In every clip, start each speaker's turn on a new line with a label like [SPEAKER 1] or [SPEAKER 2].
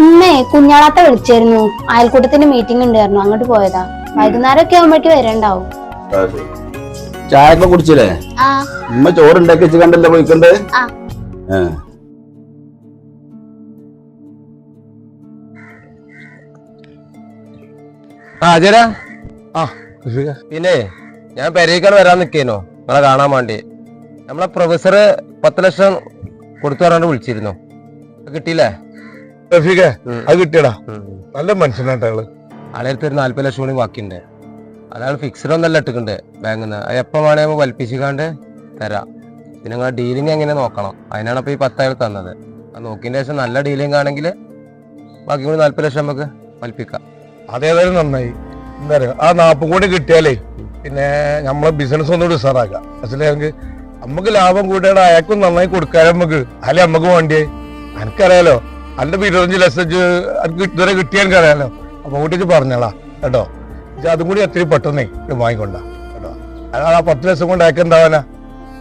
[SPEAKER 1] ഇന്നേ കുഞ്ഞാളാത്ത വിളിച്ചായിരുന്നു. അയൽക്കൂട്ടത്തിന്റെ മീറ്റിംഗ് ഉണ്ടായിരുന്നു. അങ്ങോട്ട് പോയതാ. വൈകുന്നേരം ഒക്കെ ആവുമ്പോഴേക്ക് വരണ്ടാവും.
[SPEAKER 2] ചായ ഒക്കെ കുടിച്ചില്ലേ?
[SPEAKER 1] ആ.
[SPEAKER 2] ഉമ്മ ചോറുണ്ടാക്കി വെച്ച് കണ്ടല്ലേ പോയിക്കണ്ട്
[SPEAKER 1] ആ.
[SPEAKER 3] ആ. പിന്നെ ഞാൻ പെരേക്കാണ് വരാൻ നിക്കേനോ. നിങ്ങളെ കാണാൻ വേണ്ടി. നമ്മളെ പ്രൊഫസർ പത്ത് ലക്ഷം കൊടുത്തു പറയാണ്ട് വിളിച്ചിരുന്നു കിട്ടിയില്ലേ?
[SPEAKER 4] റഫീഖെ അത് കിട്ടിയടാ. നല്ല മനുഷ്യനായിട്ട് അയാൾ.
[SPEAKER 3] ആളെടുത്ത് ഒരു നാല്പത് ലക്ഷം കൂടി ബാക്കിയുണ്ട്. അതാണ് ഫിക്സഡ് ഒന്നല്ല ഇട്ടിട്ടുണ്ട് ബാങ്കിൽ നിന്ന് അത് എപ്പോൾ വേണേ വലിപ്പിച്ചിക്കാണ്ട് തരാം. പിന്നെ നിങ്ങൾ ഡീലിംഗ് എങ്ങനെ നോക്കണം? അതിനാണ് അപ്പോൾ ഈ പത്തായിരം തന്നത്. അത് നോക്കിയതിന് ശേഷം നല്ല ഡീലിംഗ് ആണെങ്കിൽ ബാക്കി കൂടി നാല്പത് ലക്ഷം നമുക്ക് വലിപ്പിക്കാം.
[SPEAKER 4] അതേതായാലും നന്നായി. എന്താ പറയുക? ആ നാൽപ്പത് കോടി കിട്ടിയാലേ പിന്നെ നമ്മളെ ബിസിനസ് ഒന്നുകൂടി ഉഷാറാക്കാം മനസ്സിലായെങ്കിൽ നമുക്ക് ലാഭം കൂട്ടിയാൽ അയാൾക്കും നന്നായി കൊടുക്കാൻ നമുക്ക് അല്ലെ നമുക്ക് വേണ്ടിയേ? എനിക്കറിയാലോ അന്റെ ഇരുപത്തഞ്ച് ലക്ഷം ഇതുവരെ കിട്ടിയ എനിക്കറിയാലോ. അപ്പൊ കൂട്ടിച്ച് പറഞ്ഞോളാ. കേട്ടോ? അതും കൂടി എത്ര പെട്ടെന്നേ വാങ്ങിക്കൊണ്ട. കേട്ടോ? അയാൾ ആ പത്ത് ലക്ഷം കൊണ്ട് അയാൾക്ക് എന്താവാനാ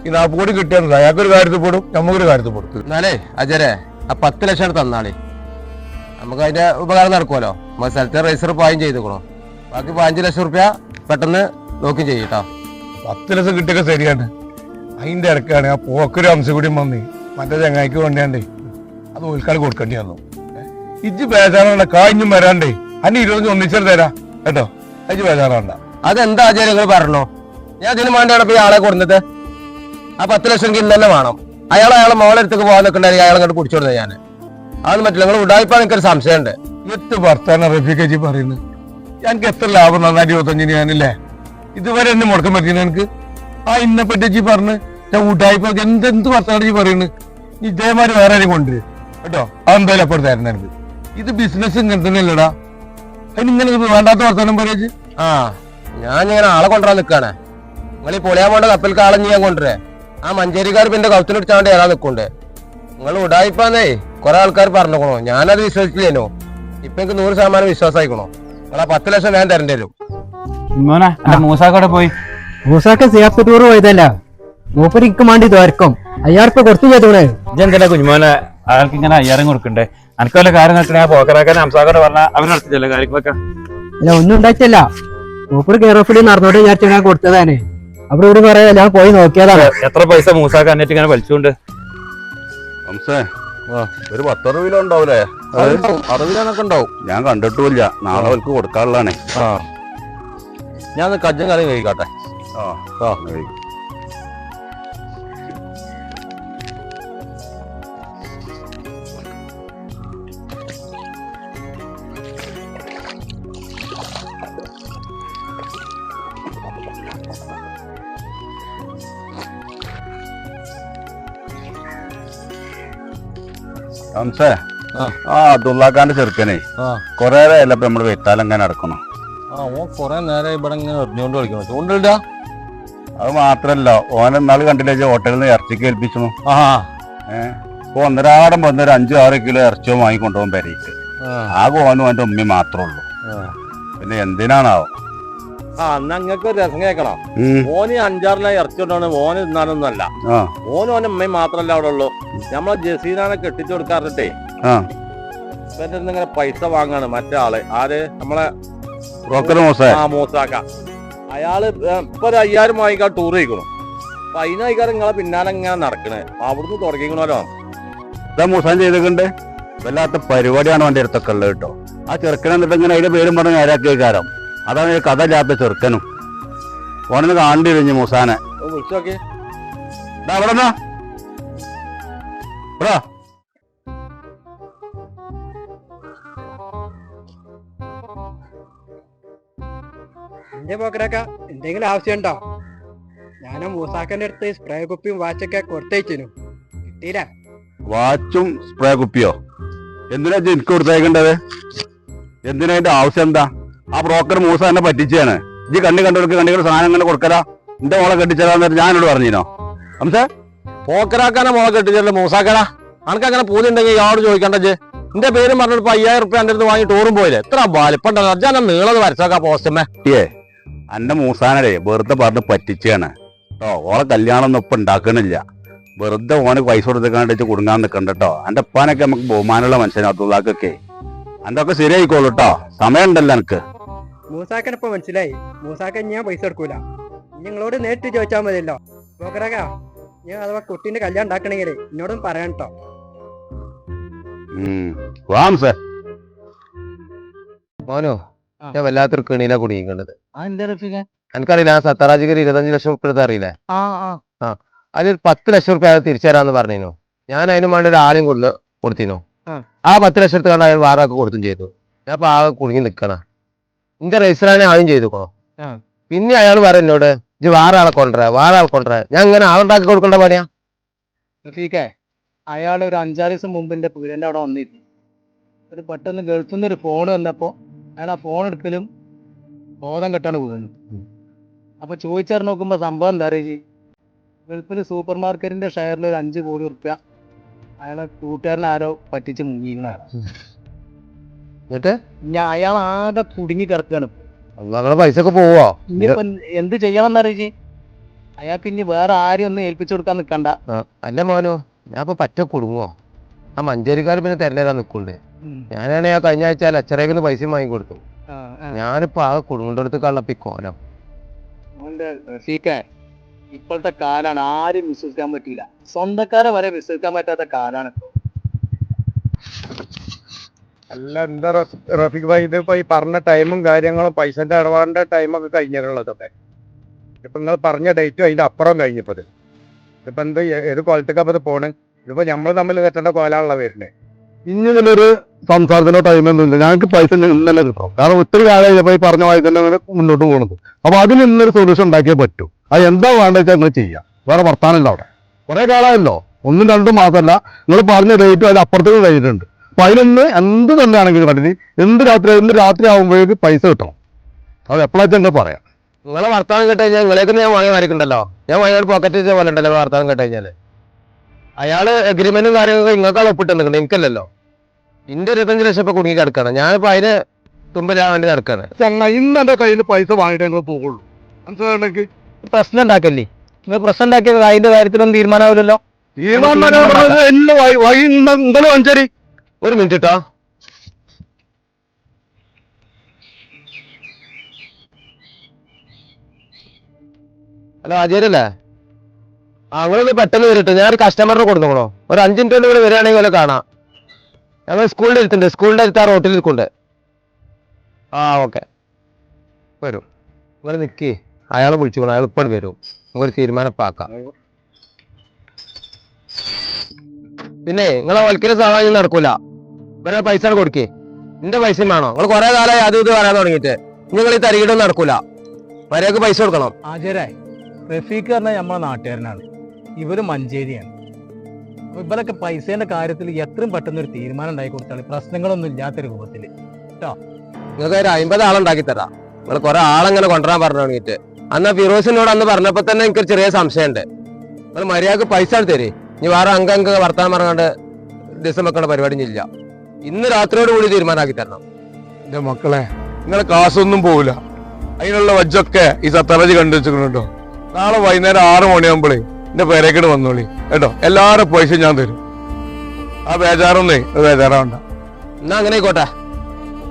[SPEAKER 4] ഈ നാപ്പ് കൂടി കിട്ടിയാൽ അയാൾക്കൊരു കാര്യത്തിൽ പെടും നമുക്കൊരു കാര്യത്തിൽ പെടും.
[SPEAKER 3] എന്നാലേ അജരെ ആ പത്ത് ലക്ഷം തന്നാളേ. നമുക്ക് അതിന്റെ ഉപകാരം നടക്കുമല്ലോ നമ്മൾ സ്ഥലത്തെ രജിസ്റ്റർ പായും ചെയ്തേക്കണോ. ബാക്കി പതിനഞ്ച് ലക്ഷം റുപ്യ പെട്ടെന്ന് നോക്കി ചെയ്യട്ടോ
[SPEAKER 4] പത്ത് ലക്ഷം കിട്ടിയൊക്കെ ശരിയാണ്. അതിന്റെ ഇടക്കാണ് ആ പോക്കൊരു അംശം കൂടി വന്ന് മറ്റേ ചങ്ങായിക്ക് വേണ്ടിയാണ്ടേ അത് ഓൽക്കാട് കൊടുക്കേണ്ടി വന്നു. ഇജ്ജ് ബേജാറാണ്ട കാഞ്ഞും വരാണ്ടേ. അന്നെ ഇരുപത്തഞ്ച് ഒന്നിച്ചു തരാ. കേട്ടോ? അജ്ജ് ബേജാറാണ്ട.
[SPEAKER 3] അതെന്താ ചെയ്യാൻ നിങ്ങൾ പറഞ്ഞോ? ഞാൻ ഇതിന് വേണ്ടിയാണ് ഇപ്പൊ ആളെ കൊടുത്തത് ആ പത്ത് ലക്ഷം കിലോ തന്നെ വേണം. അയാൾ അയാളെ മോളെ അടുത്തേക്ക് പോകാൻ നിൽക്കണ്ടായി അയാളെ അങ്ങോട്ട് കൊടുത്തത് ഞാൻ അതൊന്നും പറ്റില്ല. നിങ്ങൾ ഉടായിപ്പാ എനിക്കൊരു സംശയമുണ്ട്.
[SPEAKER 4] എത്ത് ഭർത്താന റഫീഖജി പറയുന്നത്. എനിക്ക് എത്ര ലാഭം നന്നായിട്ട് ഇരുപത്തഞ്ചിന് ഞാനില്ലേ? ഇതുവരെ എന്നെ മുടക്കം പറ്റിയ എനിക്ക് ആ ഇന്നെ പറ്റി പറഞ്ഞ് ഞാൻ ഊട്ടായിപ്പോ എന്തെന്ത് എന്ത് പറയുന്നു പറയുന്നത് ഇതേമാതിരി വേറെ ആരെയും കൊണ്ടുവരും. കേട്ടോ? അതെന്തായാലും അപ്പുറം തരുന്ന എനിക്ക് ഇത് ബിസിനസ് ഇങ്ങനെ തന്നെയല്ലടാ. അതിന് ഇങ്ങനെ വേണ്ടാത്ത വർത്താനം പറയാ
[SPEAKER 3] ആ ഞാൻ ഇങ്ങനെ ആളെ കൊണ്ടുവരാൻ നിൽക്കാണ് നിങ്ങൾ ഈ പൊളിയാൻ പോണ്ട കപ്പൽക്ക് ആളെ ഞാൻ കൊണ്ടുവരേ. ആ മഞ്ചേരിക്കാർ പിന്നെ കൗത്തിൽ വേണ്ടി ഏറാൻ നിൽക്കുന്നുണ്ട് നിങ്ങൾ ഉടായിപ്പാന്നേ കുറെ ആൾക്കാർ പറഞ്ഞോക്കണോ. ഞാനത് വിശ്വസിച്ചില്ലേനോ? ഇപ്പൊ എനിക്ക് നൂറ് ശതമാനം വിശ്വാസമായിക്കണോ നിങ്ങൾ ആ പത്ത് ലക്ഷം ഞാൻ തരേണ്ടി വരും.
[SPEAKER 5] മോനെ എന്റെ മൂസാക്കോടെ പോയി?
[SPEAKER 6] മൂസാക്ക് സിയാപ്പ് ടൂർ പോയതല്ല മൂപ്പരിക്ക് മാണ്ടി തോർക്കും അയ്യാർപ്പ് കൊടുത്തു ചെയ്തോണേ
[SPEAKER 5] ഇതെന്തല്ല കുഞ്ഞുമോനെ? അയാൾക്ക് ഇങ്ങനെ അയ്യായിരം കൊടുക്കണ്ടേ? അനക്ക് വല്ല കാര്യം നടക്കണേ? ആ പോക്കറാക്കാൻ ഹംസാക്കോടെ പറഞ്ഞ അവരടുത്തില്ല കാര്യങ്ങളൊക്കെ?
[SPEAKER 6] അല്ല ഒന്നും ഉണ്ടായിട്ടല്ല. മൂപ്പര് കെയർ ഓഫിൽ നടന്നോട്ട് വിചാരിച്ചു ഞാൻ കൊടുത്തതാണ്. അവിടെ ഇവിടെ പറയാ ഞാൻ പോയി നോക്കിയതാണ്.
[SPEAKER 5] എത്ര പൈസ മൂസാക്ക എന്നിട്ട് ഇങ്ങനെ വലിച്ചുകൊണ്ട്
[SPEAKER 2] ഹംസേ ഒരു പത്തറുപത് കിലോ ഉണ്ടാവൂലേ?
[SPEAKER 3] അറുപതിനൊക്കെ ഉണ്ടാവും.
[SPEAKER 2] ഞാൻ കണ്ടിട്ടുമില്ല. നാളെ അവർക്ക് കൊടുക്കാനുള്ളതാണേ.
[SPEAKER 3] ഞാൻ കജ്ജൻ കറി കഴിക്കട്ടെ.
[SPEAKER 2] ആ.
[SPEAKER 3] ആ.
[SPEAKER 2] ഹംസേ
[SPEAKER 3] ആ.
[SPEAKER 2] ആ അബ്ദുള്ളാഖാന്റെ ചെറുക്കനെ
[SPEAKER 3] ആ.
[SPEAKER 2] കൊറേ അല്ല ഇപ്പൊ നമ്മൾ വെത്താലെങ്ങനെ നടക്കണം
[SPEAKER 3] ആ ഓ കൊറേ നേരം ഇവിടെ ഇങ്ങനെ എറിഞ്ഞോണ്ട് കളിക്കണം ചൂണ്ടില്ല
[SPEAKER 2] അത് മാത്രല്ല ഓൻ എന്നാൾ കണ്ടില്ലേ ഹോട്ടലിൽ നിന്ന് ഇറച്ചിക്ക് ഏൽപ്പിച്ചു
[SPEAKER 3] ആ.
[SPEAKER 2] ഏഹ് ഇപ്പൊ ഒന്നരാടം വന്ന ഒരു അഞ്ചു ആറ് കിലോ ഇറച്ചിയോ വാങ്ങിക്കൊണ്ടുപോകാൻ പെരയിട്ട് ആകെ ഓനും അവന്റെ ഉമ്മി മാത്രമേ ഉള്ളൂ. പിന്നെ എന്തിനാണാവോ?
[SPEAKER 7] ആ എന്നാ അങ്ങക്ക് ഒരു രസം കേൾക്കണം?
[SPEAKER 2] ഉം,
[SPEAKER 7] ഓന് അഞ്ചാറിലെ ഇറച്ചിക്കൊണ്ടാണ് ഓന് തിന്നാനൊന്നല്ല ഓന് ഓന്റെ അമ്മയും മാത്രല്ല അവിടെ ഉള്ളു. നമ്മളെ ജസീനാനെ കെട്ടിച്ചു കൊടുക്കാറിട്ടേ
[SPEAKER 2] ആ.
[SPEAKER 7] ഇവന്റെ ഇങ്ങനെ പൈസ വാങ്ങാണ് മറ്റേ ആൾ. ആര്? നമ്മളെ
[SPEAKER 2] ബ്രോക്കർ മോസേ.
[SPEAKER 7] ആ മൂസാക്ക. അയാൾ ഇപ്പൊ ഒരു അയ്യായിരം വാങ്ങിക്കാൻ ടൂർ കഴിക്കണം അപ്പൊ അതിനായിക്കാരം നിങ്ങളെ പിന്നാലെ ഇങ്ങനെ നടക്കണേ? അവിടുന്ന് തുടങ്ങിക്കണല്ലോ
[SPEAKER 2] ഇതാ മൂസാൻ ചെയ്തിട്ടുണ്ട് വല്ലാത്ത പരിപാടിയാണ് വണ്ടി അടുത്തൊക്കെ ഉള്ളത് കേട്ടോ. ആ ചെറുക്കൻ എന്നിട്ട് ഇങ്ങനെ അതിന്റെ പേരും പറഞ്ഞ് നേരാക്കിയ കാരം അതാണ് ഈ കഥ ഇല്ലാത്ത ചെറുക്കനും. ഓനൊന്ന് കാണേണ്ടി കഴിഞ്ഞു മൂസാനെ.
[SPEAKER 7] വിളിച്ചു നോക്കി
[SPEAKER 2] ദാ അവിടെ
[SPEAKER 6] എന്റെ പോക്കരക്ക എന്തെങ്കിലും ആവശ്യമുണ്ടോ? ഞാൻ മൂസാക്കന്റെ അടുത്ത് സ്പ്രേ കുപ്പിയും വാച്ചൊക്കെ കൊടുത്തയച്ചിരുന്നു കിട്ടിയില്ല.
[SPEAKER 2] വാച്ചും സ്പ്രേ കുപ്പിയോ? എന്തിനാ എനിക്ക് കൊടുത്തേക്കേണ്ടത്? എന്തിനാ അതിന്റെ ആവശ്യം എന്താ? ആ ബ്രോക്കർ മൂസ എന്നെ പറ്റിച്ചാണ് ഇജ്ജ് കണ്ണി കണ്ടവർക്ക് കണ്ണികൾ സാധനം കണ്ട് കൊടുക്കലാ? എന്റെ മോളെ കെട്ടിച്ചേരാന്ന് ഞാനോട് പറഞ്ഞിനോ? അംസേ?
[SPEAKER 3] പോക്കരാക്കാനെ മോളെ കെട്ടിച്ചല്ലേ മൂസാക്കടാ? അനക്ക് അങ്ങനെ പൂതി ഉണ്ടെങ്കിൽ ഇയാളോട് ചോദിക്കണ്ടേ എന്റെ പേരും പറഞ്ഞിട്ട് ഇപ്പൊ അയ്യായിരം റുപ്യ എന്റെ അടുത്ത് വാങ്ങി ടൂറും പോയില്ലേ? എത്ര വലിപ്പം അജാനെ നീളത് വരച്ചേക്കാ പോസ്റ്റമ്മേ
[SPEAKER 2] ഏ അന്റെ മൂസാനടെ വെറുതെ പറഞ്ഞ് പറ്റിച്ചാണ് കേട്ടോ ഓളെ കല്യാണം ഒന്നും ഇപ്പൊ ഉണ്ടാക്കണില്ല. വെറുതെ ഓന് പൈസ കൊടുത്തേക്കാണ്ട് കുടുങ്ങാൻ നിൽക്കണ്ട കേട്ടോ എന്റെ ഉപ്പാനൊക്കെ നമുക്ക് ബഹുമാനമുള്ള മനുഷ്യനാ അബ്ദുള്ളാക്കൊക്കെ. എന്റെ ഒക്കെ ശരിയായിക്കോളൂ കേട്ടോ സമയമുണ്ടല്ലോ എനിക്ക്.
[SPEAKER 6] മൂസാക്കനിപ്പോ മനസ്സിലായി. മൂസാക്കൻ ഞാൻ പൈസ കൊടുക്കൂല. നിങ്ങളോട് നേരിട്ട് ചോദിച്ചാൽ മതിയല്ലോ. ഞാൻ അഥവാ കുട്ടീന്റെ കല്യാണം ഉണ്ടാക്കണെങ്കിൽ എന്നോടും പറയണം കേട്ടോ.
[SPEAKER 2] വാം സർ
[SPEAKER 3] മോനോ ഞാൻ വല്ലാത്തൊരു കെണിയിലാ കുടുങ്ങിക്കണ്ടത് എനിക്കറിയില്ല ആ സത്താറാജിക്ക് ഇരുപത്തഞ്ച് ലക്ഷം ഉറുപ്പിക അറിയില്ലേ
[SPEAKER 6] ആ
[SPEAKER 3] അതിൽ പത്ത് ലക്ഷം റുപ്യ അയാൾ തിരിച്ചു തരാന്ന് പറഞ്ഞു ഞാൻ അതിന് വേണ്ടി ഒരു ആളെയും കൊടുത്ത് കൊടുത്തിനു
[SPEAKER 6] ആ.
[SPEAKER 3] പത്ത് ലക്ഷത്ത് കണ്ട് അയാൾ വേറെ ആൾക്ക് കൊടുത്തും ചെയ്തു. ഞാൻ ആ ആകെ കുടുങ്ങി നിക്കണ. എന്റെ രജിസ്റ്ററാനെ ആദ്യം ചെയ്തുക്കോ. പിന്നെ അയാൾ പറയും എന്നോട് ഇജ്ജ് വേറെ ആളെ കൊണ്ടുവരാ വേറെ ആളെ കൊണ്ടുവരാ. ഞാൻ ഇങ്ങനെ ആളുണ്ടാക്കി കൊടുക്കണ്ട പണിയാ?
[SPEAKER 6] അയാൾ ഒരു അഞ്ചാറ് ദിവസം മുമ്പ് എന്റെ പീരന്റെ അവിടെ വന്നിരുന്നു. ഒരു പെട്ടെന്ന് ഗൾഫിൽ നിന്ന് ഒരു ഫോൺ വന്നപ്പോ അയാൾ ആ ഫോൺ എടുക്കലും ബോധം കെട്ടാണ് പോകുന്നത്. അപ്പൊ ചോദിച്ചാൽ നോക്കുമ്പോ സംഭവം എന്താ അറിയി ഗൾഫിൽ സൂപ്പർ മാർക്കറ്റിന്റെ ഷെയറിൽ ഒരു അഞ്ച് കോടി ഉറുപ്പ്യ അയാളെ കൂട്ടുകാരനെ ആരോ പറ്റിച്ച് മുങ്ങിയാണ്
[SPEAKER 3] എന്നിട്ട്?
[SPEAKER 6] ഞാൻ അയാൾ ആകെ കുടുങ്ങി കിടക്കാണ്.
[SPEAKER 3] നിങ്ങളെ പൈസ ഒക്കെ പോവോ?
[SPEAKER 6] ഇനിയിപ്പോ എന്ത് ചെയ്യണം അറിയിച്ചി അയാൾക്ക് ഇനി വേറെ ആരും ഒന്നും ഏൽപ്പിച്ചു കൊടുക്കാൻ നിക്കണ്ട.
[SPEAKER 3] അല്ല മോനോ ഞാൻ ഇപ്പൊ പറ്റ കുടുങ്ങോ ആ മഞ്ചേരിക്കാർ പിന്നെ തെരഞ്ഞെടുക്കാൻ നിൽക്കുന്നുണ്ട് ഞാനാണെങ്കിൽ ആ കഴിഞ്ഞ ആഴ്ച ലച്ചറേക്ക് പൈസ വാങ്ങിക്കൊടുത്തു ഞാനിപ്പോ ആ. കുടുങ്ങേണ്ടടുത്ത് കള്ളപ്പിക്കോലോ
[SPEAKER 6] ഇപ്പോഴത്തെ കാലാണ് ആരും വിശ്വസിക്കാൻ പറ്റില്ല സ്വന്തക്കാരെ വരെ വിശ്വസിക്കാൻ പറ്റാത്ത കാലാണ്
[SPEAKER 4] അല്ല എന്താ റഫിക് റഫീഖ് ഭായി ഇതിപ്പോ ഈ പറഞ്ഞ ടൈമും കാര്യങ്ങളും പൈസന്റെ ഇടപാടിന്റെ ടൈമൊക്കെ കഴിഞ്ഞിട്ടുള്ളതൊക്കെ. ഇപ്പൊ നിങ്ങൾ പറഞ്ഞ ഡേറ്റും അതിന്റെ അപ്പുറം കഴിഞ്ഞപ്പോ ഇത്. ഇതിപ്പോ എന്ത് ഏത് കോലത്തേക്കാ ഇത് പോണ്? ഇതിപ്പോ നമ്മൾ തമ്മിൽ കെട്ടേണ്ട കൊലാണല്ലോ വരുന്നത്
[SPEAKER 8] ഇനി ഇതിലൊരു സംസാരത്തിനോ ടൈമൊന്നുമില്ല ഞങ്ങൾക്ക് പൈസ ഇന്നലെ കിട്ടണം. കാരണം ഒത്തിരി കാലം ഈ പറഞ്ഞ വായി തന്നെ അങ്ങനെ മുന്നോട്ട് പോകുന്നത് അപ്പൊ അതിന് ഇന്നൊരു സൊല്യൂഷൻ ഉണ്ടാക്കിയേ പറ്റൂ. അത് എന്താ വേണ്ടത് വെച്ചാൽ നിങ്ങൾ ചെയ്യാം. വേറെ വർത്താനമില്ല അവിടെ. കുറെ കാലമായല്ലോ. ഒന്നും രണ്ടും മാസമല്ല. നിങ്ങൾ പറഞ്ഞ റേറ്റും അതിൽ അപ്പുറത്തേക്ക് കഴിഞ്ഞിട്ടുണ്ട്. അപ്പൊ അതിനൊന്ന് എന്ത് തന്നെയാണെങ്കിലും കണ്ടിന് എന്ത് രാത്രി എന്ത് രാത്രി ആകുമ്പോഴേക്ക് പൈസ കിട്ടണം. അത് എപ്പോഴാച്ചാൽ നിങ്ങൾ പറയാം.
[SPEAKER 3] നിങ്ങളെ വർത്താനം കേട്ട് കഴിഞ്ഞാൽ നിങ്ങളേക്ക് ഞാൻ വാങ്ങി വരക്കുണ്ടല്ലോ ഞാൻ വാങ്ങിയാൽ പോക്കറ്റ് വെച്ച പോലെ ഉണ്ടല്ലോ വർത്താനം കേട്ട് കഴിഞ്ഞാൽ അയാൾ എഗ്രിമെന്റും കാര്യങ്ങളൊക്കെ നിങ്ങൾക്കാണ് ഒപ്പിട്ട് നിൽക്കുന്നത് എനിക്കല്ലല്ലോ. ഇന്റെ ഇരുപത്തഞ്ച് ലക്ഷം ഇപ്പൊ കുടുങ്ങി കിടക്കണം. ഞാനിപ്പോ അതിന് തുമ്പിലാൻ വേണ്ടി നടക്കാണ്.
[SPEAKER 8] ചങ്ങ ഇന്ന് എന്റെ കയ്യിൽ പൈസ വാങ്ങിയിട്ട് നിങ്ങൾ പോകുള്ളൂ മനസ്സിലാണെങ്കിൽ
[SPEAKER 6] പ്രശ്നം ഉണ്ടാക്കല്ലേ? നിങ്ങൾ പ്രശ്നം ഉണ്ടാക്കിയ അതിന്റെ കാര്യത്തിലൊന്നും തീരുമാനമാവില്ലല്ലോ?
[SPEAKER 8] തീരുമാനം
[SPEAKER 3] ഒരു മിനിറ്റ് കേട്ടോ ഹലോ അജയരല്ലേ ആ നിങ്ങളൊന്ന് പെട്ടെന്ന് വരട്ടെ. ഞാൻ ഒരു കസ്റ്റമറിനെ കൊടുത്തോളൂ. ഒരു അഞ്ച് മിനിറ്റ് കൊണ്ട് വരികയാണെങ്കിൽ വല്ല കാണാം. ഞങ്ങൾ സ്കൂളിന്റെ അടുത്തുണ്ട്. സ്കൂളിന്റെ അടുത്ത് ആ റോട്ടിൽ നിൽക്കുന്നുണ്ട് ആ ഓക്കെ. വരും. ഇങ്ങനെ നിൽക്കി അയാളെ വിളിച്ചു പോകണം അയാൾ ഇപ്പം വരും. നമുക്കൊരു തീരുമാനം പാക്കാം പിന്നെ നിങ്ങളെ വൽക്കര സഹായം നടക്കൂല. ഇവരെ പൈസ കൊടുക്കേ. നിന്റെ പൈസയും വേണോ. നിങ്ങൾ കുറെ കാലമായി അത് ഇത് പറയാൻ തുടങ്ങിയിട്ട്. നിങ്ങൾ ഈ തരികിടൊന്നും നടക്കൂല. വരെയൊക്കെ പൈസ കൊടുക്കണം.
[SPEAKER 6] ആചാരായി. റഫീഖ് പറഞ്ഞാൽ നമ്മളെ നാട്ടുകാരനാണ്. ഇവർ മഞ്ചേരിയാണ്. അപ്പൊ ഇവരൊക്കെ പൈസേന്റെ കാര്യത്തിൽ എത്രയും പെട്ടെന്ന് ഒരു തീരുമാനം ഉണ്ടാക്കി കൊടുത്താൽ പ്രശ്നങ്ങളൊന്നും ഇല്ലാത്ത രൂപത്തിൽ
[SPEAKER 3] നിങ്ങൾക്ക് ഒരു അമ്പത് ആളുണ്ടാക്കി തരാം. നിങ്ങൾ കുറെ ആളെങ്ങനെ കൊണ്ടുവരാൻ പറഞ്ഞു തുടങ്ങിയിട്ട്. അന്ന് ഫിറോസിനോട് അന്ന് പറഞ്ഞപ്പോ തന്നെ എനിക്കൊരു ചെറിയ സംശയമുണ്ട്. നിങ്ങൾ മര്യാദയ്ക്ക് പൈസ തരേ. ഇനി വേറെ അംഗ വർത്താനം വർത്താൻ പറഞ്ഞാണ്ട് ദിവസം വെക്കേണ്ട പരിപാടി ഇല്ല. ഇന്ന് രാത്രിയോട് കൂടി തീരുമാനമാക്കി തരണം.
[SPEAKER 4] എന്റെ മക്കളെ നിങ്ങളെ കാശൊന്നും പോവില്ല. അതിനുള്ള വജ്ജൊക്കെ ഈ സത്തറജി കണ്ടുവെച്ചിട്ടുണ്ടോ നാളെ വൈകുന്നേരം ആറ് മണിയാകുമ്പോഴേ എന്റെ പേരേക്കട് വന്നോളി. കേട്ടോ? എല്ലാവരും പൈസ ഞാൻ തരും. ആ ബേജാറൊന്നേ അത് ബേജാറാവണ്ട.
[SPEAKER 3] എന്നാ അങ്ങനെ ആയിക്കോട്ടെ.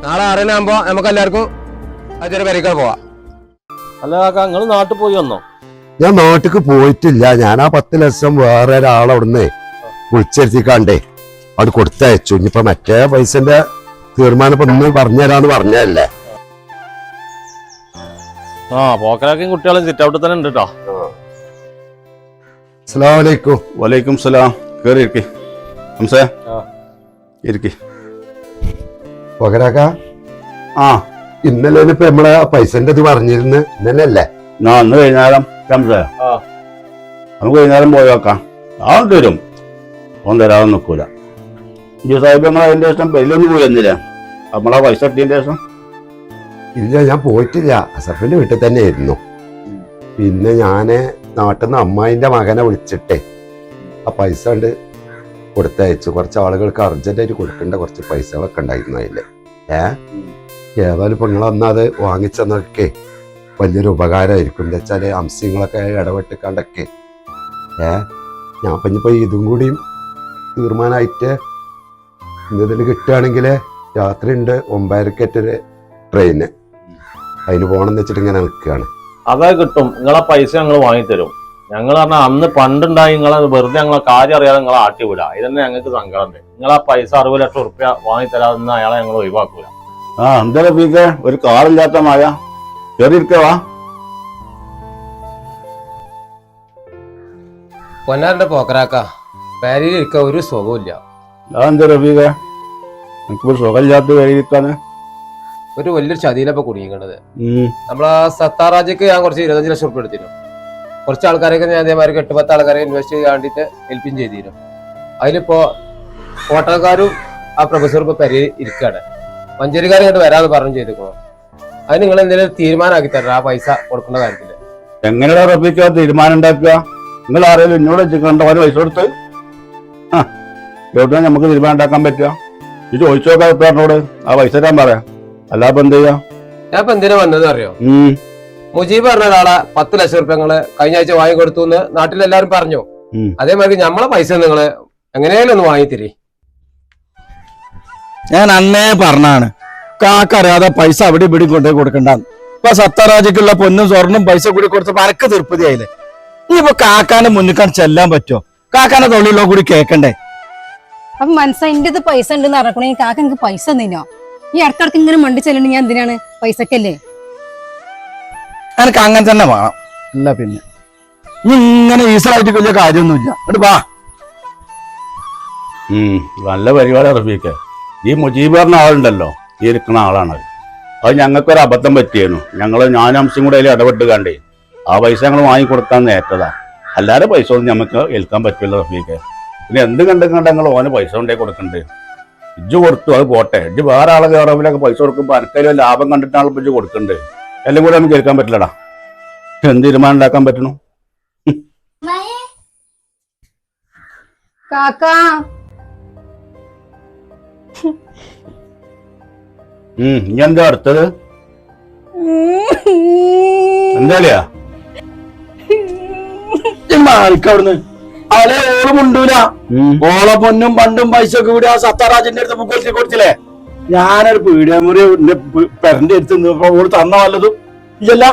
[SPEAKER 3] നാളെ ആറിനാകുമ്പോ നമുക്ക് എല്ലാവർക്കും അതൊരു പേരേക്കാൾ പോവാം.
[SPEAKER 7] അല്ല കാക്ക നിങ്ങൾ നാട്ടിൽ പോയി വന്നോ?
[SPEAKER 9] ഞാൻ നാട്ടിക്ക് പോയിട്ടില്ല. ഞാൻ ആ പത്ത് ലക്ഷം വേറെ ഒരാളെ അവിടുന്ന് കണ്ടേ അവിടെ കൊടുത്തയച്ചു. ഇനിയിപ്പൊ മറ്റേ പൈസന്റെ തീരുമാനം ഇപ്പൊ ഇന്ന് പറഞ്ഞുതരാന്ന് പറഞ്ഞല്ലേ
[SPEAKER 7] ആ പോക്കലാക്കും കുട്ടികളും സിറ്റ് ഔട്ടിൽ തന്നെ ഉണ്ട് കേട്ടോ
[SPEAKER 9] അസ്സലാമലൈക്കും
[SPEAKER 2] വലൈക്കും സലാം. കേറി ഇരിക്കെ. ഹംസേ.
[SPEAKER 7] ആ.
[SPEAKER 2] ഇരിക്കെ.
[SPEAKER 9] പകരാക്ക
[SPEAKER 2] ആ.
[SPEAKER 9] ഇന്നലെ ഇപ്പൊ നമ്മളെ പൈസന്റെ ഇത് പറഞ്ഞിരുന്നു ഇന്നലെ അല്ലേ
[SPEAKER 2] ആ അന്ന് വൈകുന്നേരം ഹംസേ.
[SPEAKER 7] ആ.
[SPEAKER 2] നമുക്ക് വൈകുന്നേരം പോയി നോക്കാം. അവൻ തരും അവൻ തരാതെ നിൽക്കൂല ജി സാഹിബ് നമ്മൾ അതിന്റെ ശേഷം പെല്ലൊന്നും പോയി നമ്മളാ പൈസ കിട്ടിയതിന്റെ ശേഷം.
[SPEAKER 9] ഇല്ല ഞാൻ പോയിട്ടില്ല. അസഫിന്റെ വീട്ടിൽ തന്നെ ആയിരുന്നു പിന്നെ ഞാൻ നാട്ടിൽ നിന്ന് അമ്മായിന്റെ മകനെ വിളിച്ചിട്ടേ. ആ പൈസ കൊണ്ട് കൊടുത്തയച്ചു. കുറച്ച് ആളുകൾക്ക് അർജന്റായിട്ട് കൊടുക്കേണ്ട കുറച്ച് പൈസകളൊക്കെ ഉണ്ടായിരുന്നു അതിൽ. ഏ? ഏതായാലും പെണ്ണുകൾ നിങ്ങൾ അത് വാങ്ങിച്ചെന്നൊക്കെ വലിയൊരു ഉപകാരമായിരിക്കും. എന്താ വെച്ചാൽ അംശങ്ങളൊക്കെ ഇടപെട്ടിക്കാണ്ടൊക്കെ ഏ? ഞാൻ ഇനിയിപ്പോൾ ഇതും കൂടിയും തീരുമാനമായിട്ട് ഇന്നതിൽ കിട്ടുകയാണെങ്കിൽ രാത്രി ഉണ്ട് ഒമ്പതരക്കേറ്റൊരു ട്രെയിന് അതിന് പോകണമെന്ന് വെച്ചിട്ട് ഇങ്ങനെ നിൽക്കുകയാണ്.
[SPEAKER 7] അതാ കിട്ടും. നിങ്ങളെ പൈസ ഞങ്ങൾ വാങ്ങിത്തരും. ഞങ്ങൾ പറഞ്ഞാൽ അന്ന് പണ്ടുണ്ടായി നിങ്ങളെ വെറുതെ ഞങ്ങളെ കാര്യം അറിയാതെ നിങ്ങളെ ആട്ടി വിടുക ഇതന്നെ ഞങ്ങൾക്ക് സങ്കടമുണ്ട്. ആ പൈസ അറുപത് ലക്ഷം റുപ്യ വാങ്ങിത്തരാതെന്ന് അയാളെ ഞങ്ങൾ ഒഴിവാക്കൂല.
[SPEAKER 2] ആ എന്താ റഫീഖെ ഒരു കാറില്ലാത്ത മായ കയറിയിരിക്കവാ
[SPEAKER 3] പൊന്നാറിന്റെ പോക്കറാക്ക പേരിൽ ഇരിക്കാൻ ഒരു സുഖമില്ല
[SPEAKER 2] അതെന്താ റഫീഖെ എനിക്കൊരു സുഖമില്ലാത്ത കയറിയിരിക്കാന്
[SPEAKER 3] ഒരു വലിയൊരു ചതിയിലപ്പോ കുടുങ്ങിക്കണത്. നമ്മളെ സത്താറാജയ്ക്ക് ഞാൻ കുറച്ച് ഇരുപത്തഞ്ച് ലക്ഷം റുപ്യ എടുത്തിരുന്നു. കുറച്ച് ആൾക്കാരെയൊക്കെ ഞാൻ അതേമാതിരി എട്ട് പത്ത് ആൾക്കാരെ ഇൻവെസ്റ്റ് ചെയ്യാൻ വേണ്ടിയിട്ട് ഹെൽപ്പിങ് ചെയ്തിരുന്നു. അതിലിപ്പോ ഹോട്ടൽക്കാരും ആ പ്രൊഫസർ ഇപ്പൊ പെരയിൽ ഇരിക്കുകയാണ് മഞ്ചേരിക്കാരും ഇങ്ങോട്ട് വരാതെ പറഞ്ഞു ചെയ്തിരിക്കണം അത് നിങ്ങൾ എന്തെങ്കിലും തീരുമാനമാക്കി തരണം ആ പൈസ കൊടുക്കേണ്ട കാര്യത്തിൽ.
[SPEAKER 2] എങ്ങനെയാ തീരുമാനം ഉണ്ടാക്കുക? നിങ്ങൾ ആരെങ്കിലും എന്നോട് വെച്ചിട്ടുണ്ടോ? ഒരു പൈസ കൊടുത്ത്? ആ എവിടെയാണ് നമുക്ക് തീരുമാനം ഉണ്ടാക്കാൻ പറ്റുക? ഇത് ചോദിച്ചു നോക്കാം ആ പൈസ തരാൻ പറയാം. ചെയ്യാ?
[SPEAKER 3] ഞാൻ ഇപ്പൊ എന്തിനാ വന്നത് അറിയോ? മുജീബ് പറഞ്ഞ ഒരാളെ പത്ത് ലക്ഷം റുപ്യ നിങ്ങൾ കഴിഞ്ഞ ആഴ്ച വാങ്ങി കൊടുത്തു എന്ന് നാട്ടിലെല്ലാരും പറഞ്ഞു. അതേമാതിരി നമ്മളെ പൈസ നിങ്ങൾ എങ്ങനെയാലും ഒന്ന് വാങ്ങിത്തിരി
[SPEAKER 10] ഞാൻ അന്നേ പറഞ്ഞാണ് കാക്കറിയാതെ പൈസ അവിടെ ഇവിടെ കൊണ്ടുപോയി കൊടുക്കണ്ടെന്ന്. ഇപ്പൊ സത്തരാജക്കുള്ള പൊന്നും സ്വർണും പൈസ കൂടി കൊടുത്തപ്പോ അരക്ക് തീർപ്പതിയായില്ലേ? ഇനിയിപ്പോ കാക്കാന്റെ മുന്നിക്കാൻ ചെല്ലാൻ പറ്റുമോ? കാക്കാന്റെ തൊള്ളിലോ കൂടി കേക്കണ്ടേ?
[SPEAKER 11] അപ്പൊ മനസ്സിന്റെ ഇത് പൈസ ഉണ്ടെന്ന് അറിയണേ കാക്ക എനിക്ക് പൈസ തന്നിനോ? ഈ അടുത്തടുത്ത് ഇങ്ങനെ മണ്ടി ചെല്ലണ്ട ഞാൻ എന്തിനാണ്? പൈസക്കല്ലേ?
[SPEAKER 10] എനിക്ക് അങ്ങനെ തന്നെ വേണം. അല്ല പിന്നെ. ഇങ്ങനെ ഈസറായിട്ട് വലിയ കാര്യമൊന്നുമില്ല. എന്നിട്ട് വാ.
[SPEAKER 2] നല്ല പരിപാടി റഫീഖ് ഈ മുജീബ് പറഞ്ഞ ആളുണ്ടല്ലോ. ഈ ഇരിക്കുന്ന ആളാണ് അത്. അത് ഞങ്ങൾക്കൊരു അബദ്ധം പറ്റിയേനു. ഞങ്ങൾ ഞാനും അംശം കൂടെ അതിൽ ഇടപെട്ട് കണ്ടേ ആ പൈസ ഞങ്ങൾ വാങ്ങിക്കൊടുക്കാൻ നേരത്തതാ. അല്ലാതെ പൈസ ഒന്നും നമുക്ക് ഏൽക്കാൻ പറ്റില്ല റഫീഖ് പിന്നെ എന്ത് കണ്ടെങ്കിൽ കണ്ട ഞങ്ങൾ ഓന് പൈസ കൊണ്ടേ കൊടുക്കണ്ടേ. ഇജ്ജ് കൊടുത്തു അത് പോട്ടെ. ഇജ്ജ് വേറെ ആളെ കയറവിലൊക്കെ പൈസ കൊടുക്കുമ്പോൾ അനക്കതിൽ ലാഭം കണ്ടിട്ടാണ് ഇപ്പൊ ഇജ്ജ് കൊടുക്കണ്ടേ. എല്ലാം കൂടെ നമുക്ക് കേൾക്കാൻ പറ്റില്ലടാ. എന്ത് തീരുമാനം ഉണ്ടാക്കാൻ പറ്റണു?
[SPEAKER 11] കാക്കാ.
[SPEAKER 2] ഉം ഇനി എന്താ അടുത്തത്? എന്താ
[SPEAKER 10] മാറിക്കവിടുന്ന് അവളെ ഓൾ മുണ്ടൂല. ഓളെ പൊന്നും പണ്ടും പൈസ ഒക്കെ കൂടി ആ സത്താറാജിന്റെ അടുത്ത് മുക്കോത്തി കൊടുത്തില്ലേ ഞാനൊരു പീഡിയമുറി പെരന്റെ അടുത്ത് ഓൾ തന്ന വല്ലതും ഇല്ല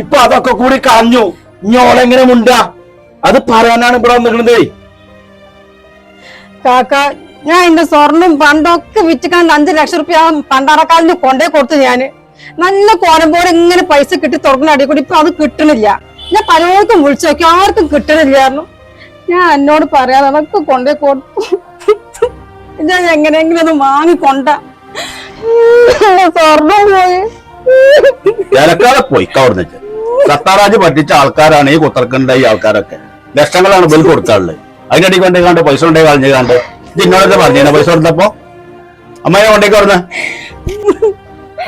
[SPEAKER 10] ഇപ്പൊ അതൊക്കെ കൂടി കളഞ്ഞു. ഇനി ഓളെങ്ങനെ മുണ്ട? അത് പറയാനാണ് ഇവിടെ വന്നിരിക്കണതേ
[SPEAKER 11] കാക്ക ഞാൻ എന്റെ സ്വർണം പണ്ടൊക്കെ വിറ്റുകാണ്ട് അഞ്ചു ലക്ഷം റുപ്യ പണ്ടാറക്കാലിന് കൊണ്ടേ കൊടുത്തു ഞാൻ. നല്ല കോരം പോലെ ഇങ്ങനെ പൈസ കിട്ടി തുറക്കുന്ന അടി കൂടി ഇപ്പൊ അത് കിട്ടണില്ല. ഞാൻ പലർക്കും വിളിച്ചു നോക്കി ആർക്കും കിട്ടണില്ലായിരുന്നു. ഞാൻ എന്നോട് പറയാതെ അതൊക്കെ കൊണ്ടേ കൊടുത്തു ഞാൻ എങ്ങനെയെങ്കിലും അത് വാങ്ങിക്കൊണ്ട സ്വർണം പോയി.
[SPEAKER 2] ഇലക്കാതെ പോയി കവർന്ന് സത്താറാജ് പറ്റിച്ച ആൾക്കാരാണ് ഈ കുത്തർക്കണ്ട ഈ ആൾക്കാരൊക്കെ. ലക്ഷങ്ങളാണ് ബിൽ കൊടുക്കാറുള്ളത് അതിനിടയ്ക്ക് കൊണ്ടേ കണ്ട് പൈസ കൊണ്ടേ കളഞ്ഞു കണ്ട്. ഇത് ഇന്നോടൊക്കെ പറഞ്ഞു? പൈസ കൊടുത്തപ്പോ? അമ്മയെ കൊണ്ടേ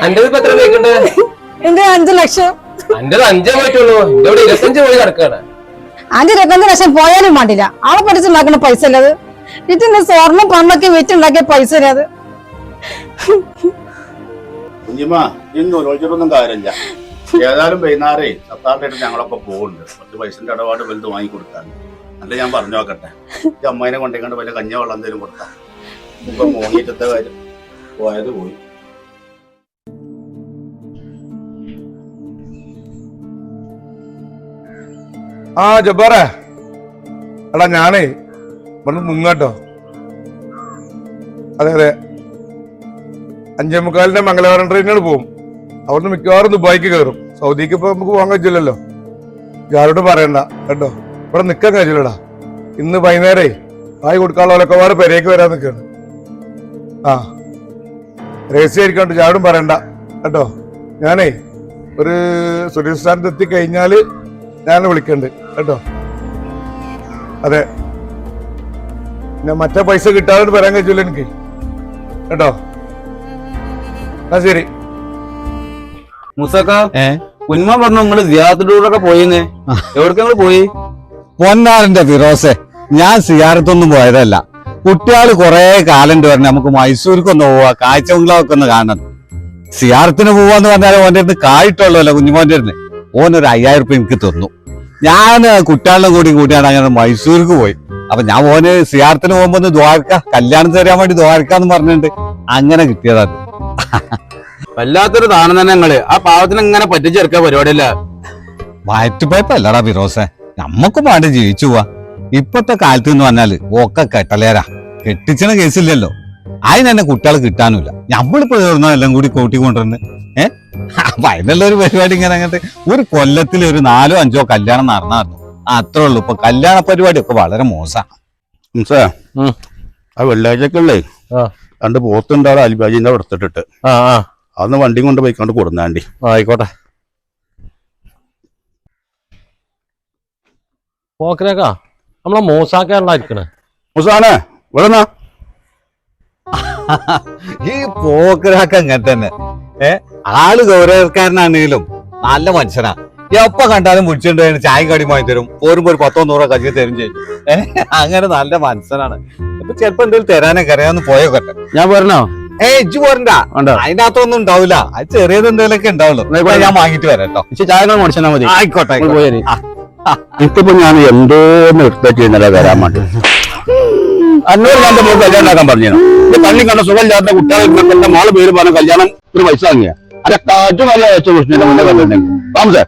[SPEAKER 3] അന്റെ എത്ര കേൾക്കണ്ടേ
[SPEAKER 11] എന്റെ അഞ്ചു ലക്ഷം.
[SPEAKER 3] അന്റെ അഞ്ചേ എന്റെ ഇവിടെ ഇരുപത്തഞ്ച് പോയി കിടക്കാണ്.
[SPEAKER 11] അഞ്ച് ഇരുപത്തഞ്ച് ലക്ഷം പോയാലും വേണ്ടില്ല ആളെ പഠിച്ചുണ്ടാക്കുന്ന പൈസ അല്ലത് ഇതിന്റെ സ്വർണം പണ്ടൊക്കെ വിറ്റുണ്ടാക്കിയ പൈസ അത്?
[SPEAKER 2] ഇന്ന് ഒരോചിട്ടൊന്നും കാര്യമില്ല. ഏതായാലും വൈകുന്നേരേ സത്താറിന്റെ അടുത്ത് ഞങ്ങളൊക്കെ പോകുന്നുണ്ട്. പത്ത് പൈസന്റെ ഇടപാട് വലുത് വാങ്ങി കൊടുക്കാൻ. അല്ല ഞാൻ പറഞ്ഞു നോക്കട്ടെ. അമ്മേനെ കൊണ്ടേക്കാണ്ട് വല്ല കഞ്ഞ വെള്ളം എന്തെങ്കിലും കൊടുക്കാം ഇപ്പൊ മോങ്ങിറ്റത്തെ കാര്യം. പോയത് പോയി.
[SPEAKER 4] ആ ജബ്ബാറേ. എടാ ഞാനേ ഇവിടുന്ന് മുങ്ങാട്ടോ. അതെ അതെ. അഞ്ചേ മുക്കാലിന്റെ മംഗലവാരം ട്രെയിനിനോട് പോകും അവിടുന്ന് മിക്കവാറും ദുബായിക്ക് കയറും. സൗദിക്ക് ഇപ്പൊ നമുക്ക് പോകാൻ കഴിച്ചില്ലല്ലോ. ആരോട് പറയണ്ട കേട്ടോ. ഇവിടെ നിക്കാൻ കഴിച്ചില്ലടാ. ഇന്ന് വൈകുന്നേരേ ആയി കൊടുക്കാനുള്ള ഒലക്കവാട് പെരേക്ക് വരാൻ നിൽക്കാണ് ആ. രഹസ്യമായിരിക്കണ്ട ആരോടും പറയണ്ട കേട്ടോ. ഞാനേ ഒരു സുരേഷ് സ്ഥാനത്ത് ഞാൻ വിളിക്കണ്ട് കേട്ടോ? അതെ. പിന്നെ മറ്റേ പൈസ കിട്ടാതെ വരാൻ കഴിച്ചില്ല എനിക്ക്. കേട്ടോ? എന്നാ ശരി.
[SPEAKER 2] മുസക്ക? കുഞ്ഞമ്മ പറഞ്ഞു നിങ്ങൾ സിയാറത്തിലൂടെ പോയിന്ന്. എവിടേക്ക് നിങ്ങൾ പോയി?
[SPEAKER 10] പൊന്നാറിന്റെ ഫിറോസെ ഞാൻ സിയാറത്തൊന്നും പോയതല്ല. കുട്ടികൾ കുറെ കാലം പറഞ്ഞ് നമുക്ക് മൈസൂർക്കൊന്ന് പോവാ കാഴ്ച ബംഗ്ലാവൊക്കെ ഒന്ന് കാണണം. സിയാറത്തിന് പോവാന്ന് പറഞ്ഞാൽ ഓന്റെ അടുത്ത് കായിട്ടുള്ളല്ലോ കുഞ്ഞുമോന്റെ അടുത്ത് ഓനൊരു അയ്യായിരം റുപ്യ എനിക്ക് തന്നു. ഞാൻ കുട്ടികളുടെ കൂടി കൂട്ടിയാണ് അങ്ങനെ മൈസൂർക്ക് പോയി.
[SPEAKER 12] അപ്പൊ ഞാൻ ഓന് സിയാർത്തിന് പോകുമ്പോ ഒന്ന് ദ്വാരക്ക കല്യാണം തരാൻ വേണ്ടി ദ്വാരക്ക എന്ന് പറഞ്ഞിട്ടുണ്ട്. അങ്ങനെ കിട്ടിയതാണ്.
[SPEAKER 13] വല്ലാത്തൊരു ദാനം തന്നെ ഞങ്ങൾ ആ പാവത്തിന് ഇങ്ങനെ പറ്റിച്ചെടുക്ക പരിപാടിയല്ല.
[SPEAKER 12] വയറ്റുപോയപ്പല്ലടാ ഫിറോസെ. നമ്മക്കും വേണ്ട ജീവിച്ചു പോവാ. ഇപ്പത്തെ കാലത്ത് എന്ന് പറഞ്ഞാൽ ഒക്കെ കെട്ടലേരാ. കെട്ടിച്ചണ കേസില്ലല്ലോ. അതിന് തന്നെ കുട്ടികൾ കിട്ടാനുമില്ല നമ്മളിപ്പോ എല്ലാം കൂടി കൂട്ടി കൊണ്ടുവരുന്നത് ഏഹ് അപ്പൊ അതിനുള്ള ഒരു പരിപാടി ഇങ്ങനെ അങ്ങോട്ട് ഒരു കൊല്ലത്തിൽ ഒരു നാലോ അഞ്ചോ കല്യാണം നടന്നായിരുന്നു. അത്രേ ഉള്ളൂ. ഇപ്പൊ കല്യാണ പരിപാടി ഒക്കെ വളരെ
[SPEAKER 13] മോശമാണ്.
[SPEAKER 12] ആ വെള്ളിയാഴ്ചക്കുള്ളേ
[SPEAKER 13] ഉള്ളേ
[SPEAKER 12] രണ്ട് പോത്തുണ്ടാവും അലിബാജിന്റെ അവിടെ എടുത്തിട്ടിട്ട്.
[SPEAKER 13] ആ ആ.
[SPEAKER 12] അന്ന് വണ്ടി കൊണ്ട് പോയിക്കൊണ്ട് കൊടുന്നാണ്ടി.
[SPEAKER 13] ആയിക്കോട്ടെ. പോക്കരേക്കാ നമ്മളെ മോസാക്കാണല്ലായിരിക്കണേ
[SPEAKER 12] മോശാണ്. ഇവിടെ ഈ പോക്കരാക്ക അങ്ങനെ തന്നെ ഏ ആൾ ഗൗരവക്കാരനാണെങ്കിലും നല്ല മനുഷ്യനാ. എപ്പ കണ്ടാലും വിളിച്ചിട്ട് ചായ കടി വാങ്ങി തരും. പോരുമ്പോ ഒരു പത്തോ നൂറോ കഞ്ഞി തരും ചെയ്യും. അങ്ങനെ നല്ല മനുഷ്യനാണ്. ഇപ്പൊ ചെലപ്പോ എന്തെങ്കിലും തരാനൊക്കെ അറിയാന്ന് പോയോക്കട്ടെ
[SPEAKER 13] ഞാൻ പറഞ്ഞോ
[SPEAKER 12] ഏ ഇജ്ജ് പോരണ്ട? അതിന്റെ അകത്തൊന്നും ഉണ്ടാവില്ല അത് ചെറിയത് എന്തെങ്കിലുമൊക്കെ ഉണ്ടാവുള്ളൂ. ഞാൻ വാങ്ങിട്ട് വരാം കേട്ടോ
[SPEAKER 13] ചായ മനുഷ്യനാ മതി.
[SPEAKER 12] ആയിക്കോട്ടെ ഇപ്പൊ ഞാൻ എന്തോന്ന് വരാൻ വേണ്ടി. അന്നൂറ് കല്യാണം ആക്കാൻ പറഞ്ഞു പള്ളി കണ്ട സുഖമില്ലാത്ത കുട്ടികളെ മോൾ പേര് പറഞ്ഞ കല്യാണം ഒരു പൈസ വാങ്ങിയ. അതെ കാറ്റു അയച്ച കൃഷ്ണന്റെ മുന്നേ കണ്ടിട്ടുണ്ടെങ്കിൽ. താമസേ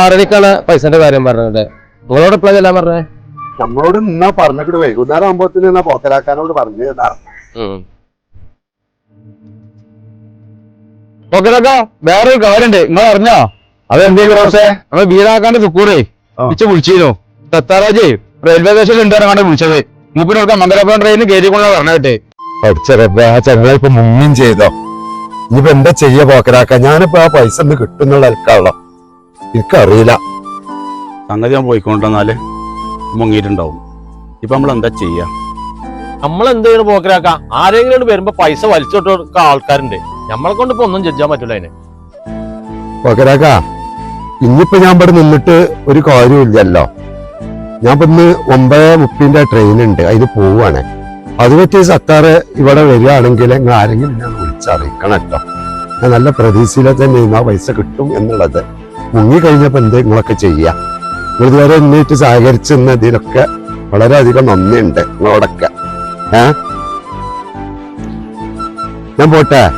[SPEAKER 13] ആറരക്കാണ് പൈസന്റെ കാര്യം പറഞ്ഞത്. നിങ്ങളോട് എപ്പോഴാണ് ചെല്ലാൻ പറഞ്ഞേ?
[SPEAKER 9] നമ്മളോട് നിന്നാ പറഞ്ഞിട്ട് വൈകുന്നേരം ആകുമ്പോഴത്തേന് എന്നാ പോക്കലാക്കാനോട് പറഞ്ഞു
[SPEAKER 13] പോക്കരക്ക വേറൊരു കാര്യണ്ട്. നിങ്ങൾ അറിഞ്ഞോ അതെന്തേലും റോസേ? നമ്മളെ വീടാക്കാണ്ട് സുക്കൂറേ പിച്ച വിളിച്ചിരുന്നു. തത്താറാജേ റെയിൽവേ സ്റ്റേഷനിൽ ഉണ്ടാണ് കണ്ട് വിളിച്ചത്. മൂപ്പിനോർക്കാൻ മംഗലാപുരം ട്രെയിനിൽ കയറ്റിക്കൊണ്ടാ പറഞ്ഞേ
[SPEAKER 9] പഠിച്ചറബേ ആ ഇപ്പൊ മുങ്ങും ചെയ്തോ? ഇനിയിപ്പോ എന്താ ചെയ്യ പോക്കരാക്ക? ഞാനിപ്പോ ആ പൈസ ഒന്ന് കിട്ടുന്നുള്ള എനിക്കാണല്ലോ എനിക്കറിയില്ല.
[SPEAKER 12] സംഗതി ഞാൻ പോയിക്കൊണ്ടെന്നാൽ മുങ്ങിയിട്ടുണ്ടാവും. ഇപ്പൊ നമ്മൾ എന്താ ചെയ്യാ?
[SPEAKER 7] നമ്മൾ എന്ത് ചെയ്യണം പോക്കരാക്ക? ആരെങ്കിലും വരുമ്പോ പൈസ വലിച്ചോട്ട് ആൾക്കാരുണ്ട്. നമ്മളെ കൊണ്ട് ഇപ്പൊ ഒന്നും ചെയ്യാൻ പറ്റൂല അതിന്.
[SPEAKER 9] പോക്കലാക്ക ഇനിയിപ്പോ ഞാൻ ഇവിടെ നിന്നിട്ട് ഒരു കാര്യമില്ലല്ലോ ഞാൻ ഇന്ന് ഒമ്പത് മുപ്പിന്റെ ട്രെയിൻ ഉണ്ട്. അതിന് പോവാണ്. അത് പറ്റിയ സത്താറ് ഇവിടെ വരികയാണെങ്കിൽ നിങ്ങൾ ആരെങ്കിലും ഞാൻ വിളിച്ചറിയിക്കണം കേട്ടോ. ഞാൻ നല്ല പ്രതീക്ഷയിലെ തന്നെ ആ പൈസ കിട്ടും എന്നുള്ളത്. മുങ്ങി കഴിഞ്ഞപ്പോ എന്ത് നിങ്ങളൊക്കെ ചെയ്യാ? നിങ്ങൾ ഇതുവരെ എന്നിട്ട് സഹകരിച്ചെന്ന ഇതിലൊക്കെ വളരെയധികം നന്ദിയുണ്ട് നിങ്ങളോടൊക്കെ. ഏ? ഞാൻ പോട്ടെ?